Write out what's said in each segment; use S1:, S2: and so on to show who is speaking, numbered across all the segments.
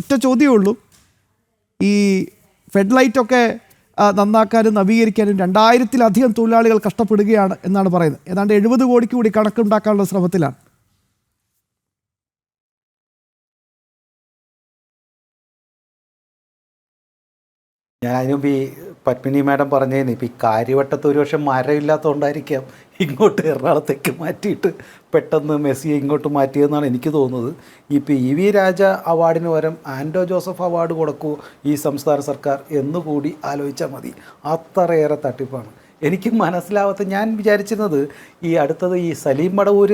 S1: ഒറ്റ ചോദ്യമേ ഉള്ളൂ. ഈ ഫെഡ് ലൈറ്റൊക്കെ നന്നാക്കാനും നവീകരിക്കാനും രണ്ടായിരത്തിലധികം തൊഴിലാളികൾ കഷ്ടപ്പെടുകയാണ് എന്നാണ് പറയുന്നത്. ഏതാണ്ട് എഴുപത് കോടിക്ക് കൂടി കണക്കുണ്ടാക്കാനുള്ള ശ്രമത്തിലാണ്.
S2: ഞാൻ അതിനുമുമ്പ് ഈ പത്മിനി മാഡം പറഞ്ഞതിന് ഇപ്പം ഈ കാര്യവട്ടത്ത് ഒരു പക്ഷേ മരമില്ലാത്തതുകൊണ്ടായിരിക്കാം ഇങ്ങോട്ട് എറണാകുളത്തേക്ക് മാറ്റിയിട്ട് പെട്ടെന്ന് മെസ്സിയെ ഇങ്ങോട്ട് മാറ്റിയതെന്നാണ് എനിക്ക് തോന്നുന്നത്. ഇപ്പോൾ ഇ വി രാജ അവാർഡിന് പകരം ആൻഡോ ജോസഫ് അവാർഡ് കൊടുക്കൂ ഈ സംസ്ഥാന സർക്കാർ എന്നുകൂടി ആലോചിച്ചാൽ മതി. അത്രയേറെ തട്ടിപ്പാണ്. എനിക്ക് മനസ്സിലാവാത്ത ഞാൻ വിചാരിച്ചിരുന്നത് ഈ അടുത്തത് ഈ സലീം മടവൂർ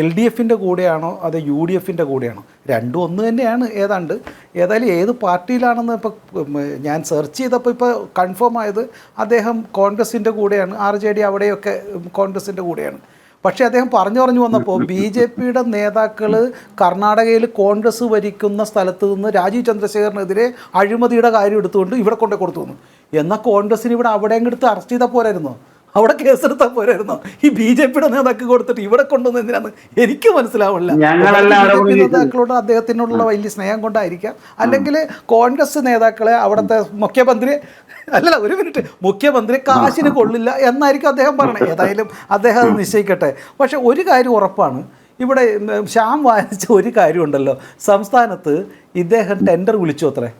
S2: എൽ ഡി എഫിന്റെ കൂടെയാണോ അതോ യു ഡി എഫിന്റെ കൂടെയാണോ? രണ്ടും ഒന്ന് തന്നെയാണ് ഏതാണ്ട്. ഏതായാലും ഏത് പാർട്ടിയിലാണെന്ന് ഇപ്പോൾ ഞാൻ സെർച്ച് ചെയ്തപ്പോൾ ഇപ്പോൾ കൺഫേം ആയത് അദ്ദേഹം കോൺഗ്രസിന്റെ കൂടെയാണ്. ആർ ജെ ഡി അവിടെയൊക്കെ കോൺഗ്രസിന്റെ കൂടെയാണ്. പക്ഷേ അദ്ദേഹം പറഞ്ഞു പറഞ്ഞു വന്നപ്പോൾ ബി ജെ പിയുടെ നേതാക്കൾ കർണാടകയിൽ കോൺഗ്രസ് ഭരിക്കുന്ന സ്ഥലത്ത് നിന്ന് രാജീവ് ചന്ദ്രശേഖരനെതിരെ അഴിമതിയുടെ കാര്യം എടുത്തുകൊണ്ട് ഇവിടെ കൊണ്ടേ കൊടുത്തു വന്നു. എന്നാൽ കോൺഗ്രസിന് ഇവിടെ അവിടെയെങ്കിലും എടുത്ത് അറസ്റ്റ് ചെയ്താൽ പോരായിരുന്നോ? അവിടെ കേസെടുത്താൽ പോരായിരുന്നോ? ഈ ബി ജെ പിയുടെ നേതാക്കൾ കൊടുത്തിട്ട് ഇവിടെ കൊണ്ടുവന്ന് എന്തിനാന്ന് എനിക്ക് മനസ്സിലാവില്ല നേതാക്കളോട് അദ്ദേഹത്തിനോടുള്ള വലിയ സ്നേഹം കൊണ്ടായിരിക്കാം. അല്ലെങ്കിൽ കോൺഗ്രസ് നേതാക്കളെ അവിടുത്തെ മുഖ്യമന്ത്രി അല്ലല്ല ഒരു മിനിറ്റ്. മുഖ്യമന്ത്രി കാശിന് കൊള്ളില്ല എന്നായിരിക്കും അദ്ദേഹം പറയണത് ഏതായാലും അദ്ദേഹം അത് നിശ്ചയിക്കട്ടെ. പക്ഷെ ഒരു കാര്യം ഉറപ്പാണ്. ഇവിടെ ശ്യാം വായിച്ച ഒരു കാര്യമുണ്ടല്ലോ. സംസ്ഥാനത്ത് ഇദ്ദേഹം ടെൻഡർ വിളിച്ചു അത്രേ.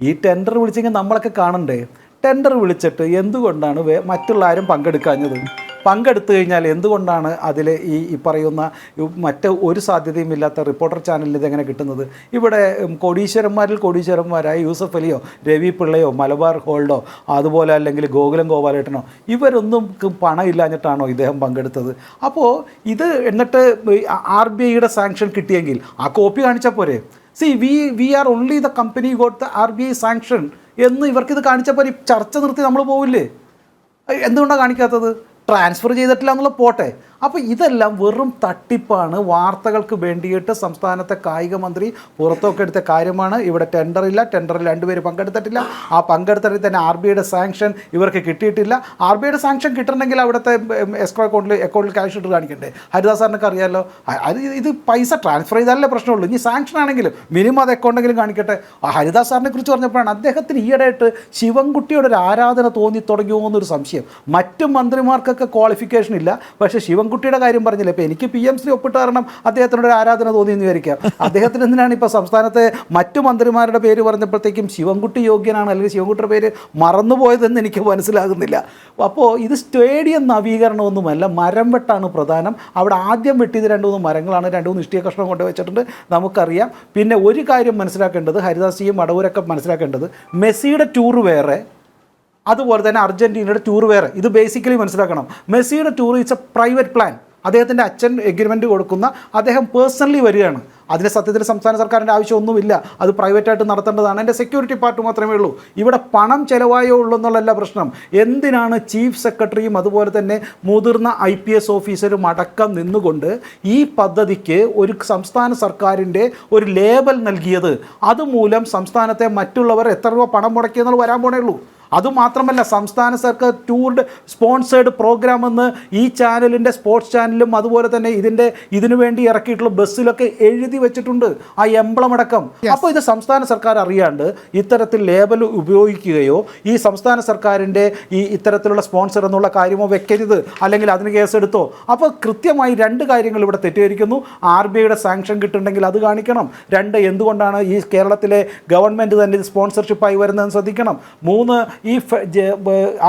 S2: ഈ ടെൻഡർ വിളിച്ചെങ്കിൽ നമ്മളൊക്കെ കാണണ്ടേ? ടെൻഡർ വിളിച്ചിട്ട് എന്തുകൊണ്ടാണ് മറ്റുള്ള ആരും പങ്കെടുക്കാഞ്ഞത്? പങ്കെടുത്തു കഴിഞ്ഞാൽ എന്തുകൊണ്ടാണ് അതിൽ ഈ ഈ പറയുന്ന മറ്റ് ഒരു സാധ്യതയും ഇല്ലാത്ത റിപ്പോർട്ടർ ചാനലിൽ ഇതെങ്ങനെ കിട്ടുന്നത്? ഇവിടെ കോടീശ്വരന്മാരിൽ കോടീശ്വരന്മാരായ യൂസഫ് അലിയോ രവി പിള്ളയോ മലബാർ ഹോൾഡോ അതുപോലെ അല്ലെങ്കിൽ ഗോകുലം ഗോപാലേട്ടനോ ഇവരൊന്നും പണം ഇല്ലാഞ്ഞിട്ടാണോ ഇദ്ദേഹം പങ്കെടുത്തത്? അപ്പോൾ ഇത് എന്നിട്ട് ആർ ബി ഐയുടെ സാങ്ഷൻ കിട്ടിയെങ്കിൽ ആ കോപ്പി കാണിച്ചാൽ പോരെ. C V V R only the company got the R B I sanction എന്ന് ഇവർക്കിത് കാണിച്ചപ്പോൾ ചർച്ച നിർത്തി നമ്മൾ പോവില്ലേ? എന്തുകൊണ്ടാണ് കാണിക്കാത്തത്? ട്രാൻസ്ഫർ ചെയ്തിട്ടില്ല എന്നുള്ള പോട്ടെ. അപ്പോൾ ഇതെല്ലാം വെറും തട്ടിപ്പാണ്. വാർത്തകൾക്ക് വേണ്ടിയിട്ട് സംസ്ഥാനത്തെ കായിക മന്ത്രി പുറത്തൊക്കെ എടുത്ത കാര്യമാണ്. ഇവിടെ ടെൻഡറില്ല. ടെൻഡറിൽ രണ്ടുപേർ പങ്കെടുത്തിട്ടില്ല. ആ പങ്കെടുത്തിട്ട് തന്നെ ആർ ബി ഐയുടെ സാങ്ഷൻ ഇവർക്ക് കിട്ടിയിട്ടില്ല. ആർ ബി ഐയുടെ സാങ്ഷൻ കിട്ടണമെങ്കിൽ അവിടുത്തെ എസ്ക്രോ അക്കൗണ്ടിൽ അക്കൗണ്ടിൽ ക്യാഷ് ഇട്ട് കാണിക്കണ്ടേ? ഹരിദാസ് സാറിനൊക്കെ അറിയാമല്ലോ അത് ഇത് പൈസ ട്രാൻസ്ഫർ ചെയ്താലേ പ്രശ്നമുള്ളൂ. ഇനി സാങ്ഷൻ ആണെങ്കിലും മിനിമം അത് അക്കൗണ്ടെങ്കിലും കാണിക്കട്ടെ. ആ ഹരിദാസ് സാറിനെ കുറിച്ച് പറഞ്ഞപ്പോഴാണ് അദ്ദേഹത്തിന് ഈയിടെയായിട്ട് ശിവൻകുട്ടിയുടെ ഒരു ആരാധന തോന്നി തുടങ്ങിയോ എന്നൊരു സംശയം. മറ്റു മന്ത്രിമാർക്കൊക്കെ ക്വാളിഫിക്കേഷൻ ഇല്ല. പക്ഷേ ശിവൻകുട്ടിയുടെ കാര്യം പറഞ്ഞില്ല? ഇപ്പം എനിക്ക് പി എം സി ഒപ്പിട്ട് കാരണം അദ്ദേഹത്തിനോട് ഒരു ആരാധന തോന്നി എന്ന് വിചാരിക്കാം. അദ്ദേഹത്തിന് എന്തിനാണ് ഇപ്പോൾ സംസ്ഥാനത്തെ മറ്റു മന്ത്രിമാരുടെ പേര് പറഞ്ഞപ്പോഴത്തേക്കും ശിവൻകുട്ടി യോഗ്യനാണ് അല്ലെങ്കിൽ ശിവൻകുട്ടിയുടെ പേര് മറന്നുപോയതെന്ന് എനിക്ക് മനസ്സിലാകുന്നില്ല. അപ്പോൾ ഇത് സ്റ്റേഡിയം നവീകരണമൊന്നുമല്ല മരം വെട്ടാണ് പ്രധാനം. അവിടെ ആദ്യം വെട്ടിയത് രണ്ട് മൂന്ന് മരങ്ങളാണ് രണ്ട് മൂന്ന് ഇഷ്ടിക കഷ്ണം കൊണ്ട് വെച്ചിട്ടുണ്ട്. നമുക്കറിയാം. പിന്നെ ഒരു കാര്യം മനസ്സിലാക്കേണ്ടത് ഹരിദാസിയും അടവൂരൊക്കെ മനസ്സിലാക്കേണ്ടത് മെസ്സിയുടെ ടൂർ വേറെ അതുപോലെ തന്നെ അർജന്റീനയുടെ ടൂർ വേറെ. ഇത് ബേസിക്കലി മനസ്സിലാക്കണം. മെസ്സിയുടെ tour it's a private plan അദ്ദേഹത്തിന്റെ അച്ഛൻ എഗ്രിമെന്റ് കൊടുക്കുന്ന അദ്ദേഹം പേഴ്സണലി വരികയാണ്. അതിന് സത്യത്തിൽ സംസ്ഥാന സർക്കാരിന്റെ ആവശ്യമൊന്നുമില്ല. അത് പ്രൈവറ്റായിട്ട് നടത്തേണ്ടതാണ്. എന്റെ സെക്യൂരിറ്റി പാർട്ട് മാത്രമേ ഉള്ളൂ. ഇവിടെ പണം ചിലവായോ ഉള്ളൂ എന്നുള്ളതല്ല പ്രശ്നം. എന്തിനാണ് ചീഫ് സെക്രട്ടറിയും അതുപോലെ തന്നെ മുതിർന്ന ഐ പി എസ് ഓഫീസറും അടക്കം നിന്നുകൊണ്ട് ഈ പദ്ധതിക്ക് ഒരു സംസ്ഥാന സർക്കാരിന്റെ ഒരു ലേബൽ നൽകിയത്? അതുമൂലം സംസ്ഥാനത്തെ മറ്റുള്ളവർ എത്ര രൂപ പണം മുടക്കിയെന്നുള്ള വരാൻ പോണേ ഉള്ളൂ. അതുമാത്രമല്ല സംസ്ഥാന സർക്കാർ ടൂർഡ് സ്പോൺസേഡ് പ്രോഗ്രാം എന്ന് ഈ ചാനലിന്റെ സ്പോർട്സ് ചാനലും അതുപോലെ തന്നെ ഇതിന്റെ ഇതിനു വേണ്ടി ഇറക്കിയിട്ടുള്ള ബസ്സിലൊക്കെ എഴുതി വെച്ചിട്ടുണ്ട് ആ എംബ്ലം അടക്കം അപ്പോൾ ഇത് സംസ്ഥാന സർക്കാർ അറിയാണ്ട് ഇത്തരത്തിൽ ലേബൽ ഉപയോഗിക്കുകയോ ഈ സംസ്ഥാന സർക്കാരിന്റെ ഈ ഇത്തരത്തിലുള്ള സ്പോൺസർ എന്നുള്ള കാര്യമോ വെക്കരുത് അല്ലെങ്കിൽ അതിന് കേസെടുത്തോ. അപ്പോൾ കൃത്യമായി രണ്ട് കാര്യങ്ങൾ ഇവിടെ തെറ്റിദ്ധരിക്കുന്നു. ആർ ബി ഐയുടെ സാങ്ഷൻ കിട്ടുന്നുണ്ടെങ്കിൽ അത് കാണിക്കണം. രണ്ട് എന്തുകൊണ്ടാണ് ഈ കേരളത്തിലെ ഗവൺമെന്റ് തന്നെ ഇത് സ്പോൺസർഷിപ്പായി വരുന്നതെന്ന് ശ്രദ്ധിക്കണം. മൂന്ന് ഈ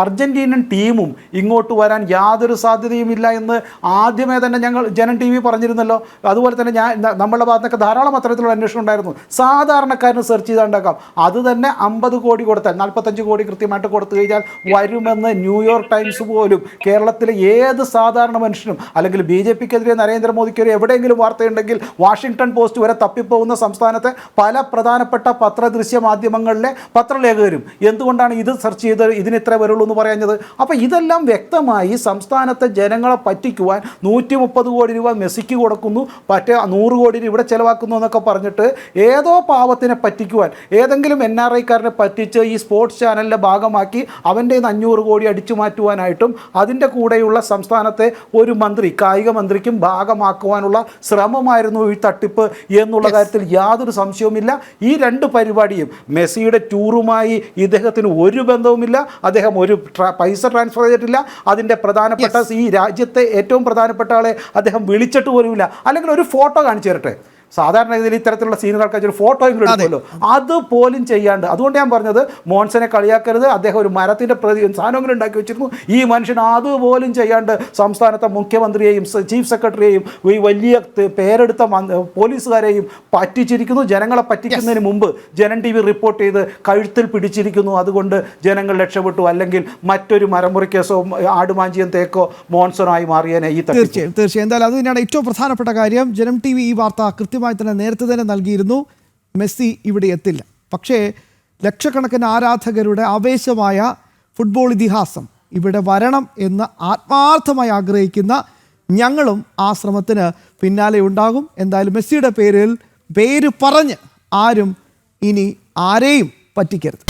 S2: അർജന്റീനൻ ടീമും ഇങ്ങോട്ട് വരാൻ യാതൊരു സാധ്യതയുമില്ല എന്ന് ആദ്യമേ തന്നെ ഞങ്ങൾ ജനൻ ടി വി പറഞ്ഞിരുന്നല്ലോ. അതുപോലെ തന്നെ ഞാൻ നമ്മളുടെ ഭാഗത്തൊക്കെ ധാരാളം അത്തരത്തിലുള്ള അന്വേഷണം ഉണ്ടായിരുന്നു. സാധാരണക്കാരന് സെർച്ച് ചെയ്താണ്ടാക്കാം. അത് തന്നെ അമ്പത് കോടി കൊടുത്താൽ നാൽപ്പത്തഞ്ച് കോടി കൃത്യമായിട്ട് കൊടുത്തു കഴിഞ്ഞാൽ വരുമെന്ന് ന്യൂയോർക്ക് ടൈംസ് പോലും കേരളത്തിലെ ഏത് സാധാരണ മനുഷ്യനും അല്ലെങ്കിൽ ബി ജെ പിക്കെതിരെ നരേന്ദ്രമോദിക്കെതിരെ എവിടെയെങ്കിലും വാർത്തയുണ്ടെങ്കിൽ വാഷിങ്ടൺ പോസ്റ്റ് വരെ തപ്പിപ്പോകുന്ന സംസ്ഥാനത്തെ പല പ്രധാനപ്പെട്ട പത്രദൃശ്യ മാധ്യമങ്ങളിലെ പത്രലേഖകരും. എന്തുകൊണ്ടാണ് ഇത് സെർച്ച് ചെയ്ത് ഇതിന് ഇത്ര വരുള്ളൂ എന്ന് പറയുന്നത് അപ്പോൾ ഇതെല്ലാം വ്യക്തമായി സംസ്ഥാനത്തെ ജനങ്ങളെ പറ്റിക്കുവാൻ നൂറ്റി മുപ്പത് കോടി രൂപ മെസ്സിക്ക് കൊടുക്കുന്നു. മറ്റേ നൂറ് കോടി രൂപ ഇവിടെ ചിലവാക്കുന്നു എന്നൊക്കെ പറഞ്ഞിട്ട് ഏതോ പാവത്തിനെ പറ്റിക്കുവാൻ ഏതെങ്കിലും എൻ ആർ ഐക്കാരനെ പറ്റിച്ച് ഈ സ്പോർട്സ് ചാനലിന്റെ ഭാഗമാക്കി അവന്റെ അഞ്ഞൂറ് കോടി അടിച്ചു മാറ്റുവാനായിട്ടും അതിന്റെ കൂടെയുള്ള സംസ്ഥാനത്തെ ഒരു മന്ത്രി കായിക മന്ത്രിക്കും ഭാഗമാക്കുവാനുള്ള ശ്രമമായിരുന്നു ഈ തട്ടിപ്പ് എന്നുള്ള കാര്യത്തിൽ യാതൊരു സംശയവുമില്ല. ഈ രണ്ട് പരിപാടിയും മെസ്സിയുടെ ടൂറുമായി ഇദ്ദേഹത്തിന് ഒരു ബന്ധവുമില്ല. അദ്ദേഹം ഒരു പൈസ ട്രാൻസ്ഫർ ചെയ്തിട്ടില്ല. അതിന്റെ പ്രധാനപ്പെട്ട ഈ രാജ്യത്തെ ഏറ്റവും പ്രധാനപ്പെട്ട ആളെ അദ്ദേഹം വിളിച്ചിട്ട് പോലുമില്ല. അല്ലെങ്കിൽ ഒരു ഫോട്ടോ കാണിച്ചു തരട്ടെ. സാധാരണ രീതിയിൽ ഇത്തരത്തിലുള്ള സീനുകൾക്ക് ഒരു ഫോട്ടോ എങ്കിലും എടുക്കുമല്ലോ. അത് പോലും ചെയ്യാണ്ട്. അതുകൊണ്ട് ഞാൻ പറഞ്ഞത് മോൻസനെ കളിയാക്കരുത്. അദ്ദേഹം ഒരു മരത്തിന്റെ പ്രതി സാധനങ്ങളും ഉണ്ടാക്കി വെച്ചിരുന്നു ഈ മനുഷ്യൻ അതുപോലും ചെയ്യാണ്ട് സംസ്ഥാനത്തെ മുഖ്യമന്ത്രിയെയും ചീഫ് സെക്രട്ടറിയെയും ഈ വലിയ പേരെടുത്ത പോലീസുകാരെയും പറ്റിച്ചിരിക്കുന്നു. ജനങ്ങളെ പറ്റിക്കുന്നതിന് മുമ്പ് ജനൻ ടി വി റിപ്പോർട്ട് ചെയ്ത് കഴുത്തിൽ പിടിച്ചിരിക്കുന്നു. അതുകൊണ്ട് ജനങ്ങൾ രക്ഷപ്പെട്ടു. അല്ലെങ്കിൽ മറ്റൊരു മരമുറി കേസോ ആടുമാഞ്ചിയം തേക്കോ മോൺസണായി മാറിയേനെ ഈ
S1: തീർച്ചയായും തീർച്ചയായും. എന്തായാലും അത് തന്നെയാണ് ഏറ്റവും പ്രധാനപ്പെട്ട കാര്യം. ജനം ടി വി ഈ വാർത്ത കൃത്യമായി തന്നെ നേരത്തെ തന്നെ നൽകിയിരുന്നു. മെസ്സി ഇവിടെ എത്തില്ല. പക്ഷേ ലക്ഷക്കണക്കിന് ആരാധകരുടെ ആവേശമായ ഫുട്ബോൾ ഇതിഹാസം ഇവിടെ വരണം എന്ന് ആത്മാർത്ഥമായി ആഗ്രഹിക്കുന്ന ഞങ്ങളും ആ ശ്രമത്തിന് പിന്നാലെ ഉണ്ടാകും. എന്തായാലും മെസ്സിയുടെ പേരിൽ പേര് പറഞ്ഞ് ആരും ഇനി ആരെയും പറ്റിക്കരുത്.